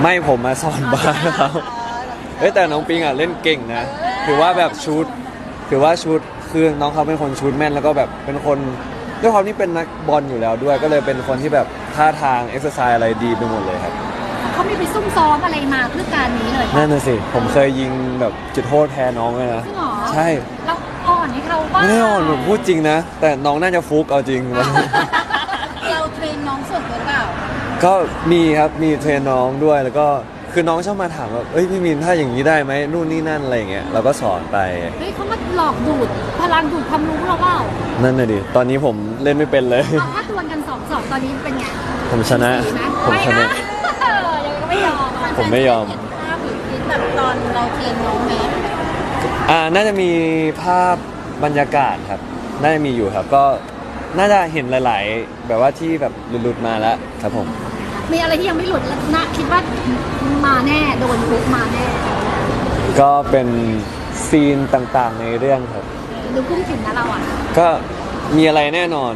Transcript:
ไม่ผมมาสอนบาสเขาเอ้ยแต่น้องปิงอะเล่นเก่งนะถือว่าแบบชุดถือว่าชุดคือน้องเขาเป็นคนชุดแม่นแล้วก็แบบเป็นคนด้วยความที่เป็นนักบอลอยู่แล้วด้วย ก็เลยเป็นคนที่แบบท่าทางเอ็กซ์ไซส์อะไรดีไปหมดเลยครับเขาไม่ไปซุ่มซ้อมอะไรมาเพื่อการนี้เลยนั่นน่ะสิผมเคยยิงแบบจุดโทษแพ้น้องเลยนะจริงเหรอใช่เราอ่อนให้เขาบ้างไม่ได้อ่อนผมพูดจริงนะ แต่น้องน่าจะฟุกเอาจริง เราเทรนน้องส่วนตัวเปล่า ก็มีครับมีเทรนน้องด้วยแล้วก็คือน้องชอบมาถามว่าเอ้ยพี่มินถ้าอย่างนี้ได้ไหมนู่นนี่นั่นอะไรอย่างเงี้ยเราก็สอนไป เฮ้ยเขามาหลอกดูดพลังดูดความรู้เราเปล่านั่นน่ะดิตอนนี้ผมเล่นไม่เป็นเลย เอาถ้าดวลกันสองสองตอนนี้เป็นไงผมชนะ ดีไหมผมไม่ชนะนะ เออยังไม่ยอมผมไม่ยอม เห็นภาพหรือคลิปแบบตอนเราเทรนน้องไหมอ่าน่าจะมีภาพบรรยากาศครับ น่าจะมีอยู่ครับก็น่าจะเห็นหลาย ๆ แบบว่าที่แบบหลุดๆมาแล้วครับผม มีอะไรที่ยังไม่หลุดแล้วนะคิดว่ามาแน่โดนคุกมาแน่ก็เป็นซีนต่างๆในเรื่องครับ ดูกุ้งกิ่งนะเราอะ ก็มีอะไรแน่นอน